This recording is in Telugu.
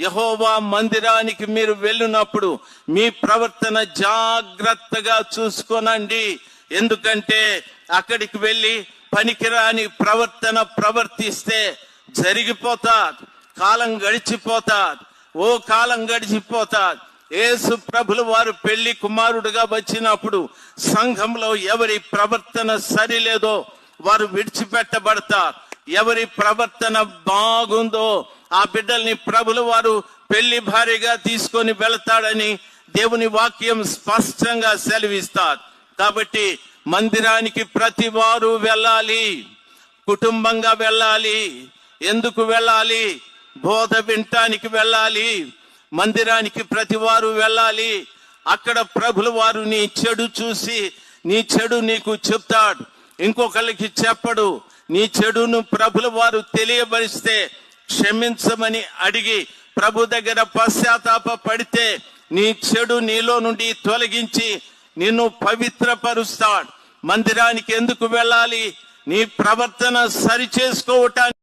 యహోవా మందిరానికి మీరు వెళ్ళినప్పుడు మీ ప్రవర్తన జాగ్రత్తగా చూసుకోనండి. ఎందుకంటే అక్కడికి వెళ్ళి పనికిరాని ప్రవర్తన ప్రవర్తిస్తే జరిగిపోతాది కాలం గడిచిపోతాది ఓ కాలం గడిచిపోతాది యేసు ప్రభులు వారు పెళ్ళి కుమారుడుగా వచ్చినప్పుడు సంఘంలో ఎవరి ప్రవర్తన సరిలేదో వారు విడిచిపెట్టబడతారు. ఎవరి ప్రవర్తన బాగుందో ఆ బిడ్డల్ని ప్రభుల వారు పెళ్ళి భారీగా తీసుకొని వెళతాడని దేవుని వాక్యం స్పష్టంగా సెలవిస్తారు. కాబట్టి మందిరానికి ప్రతి వారు వెళ్ళాలి. కుటుంబంగా వెళ్ళాలి. ఎందుకు వెళ్ళాలి? బోధ వినటానికి వెళ్ళాలి. మందిరానికి ప్రతి వారు వెళ్ళాలి. అక్కడ ప్రభుల వారు నీ చెడు చూసి నీ చెడు నీకు చెప్తాడు. ఇంకొకరికి చెప్పడు. నీ చెడును ప్రభుల వారు తెలియబరిస్తే క్షమించమని అడిగి ప్రభు దగ్గర పశ్చాత్తాప పడితే నీ చెడు నీలో నుండి తొలగించి నిన్ను పవిత్రపరుస్తాడు. మందిరానికి ఎందుకు వెళ్ళాలి? నీ ప్రవర్తన సరి చేసుకోవటానికి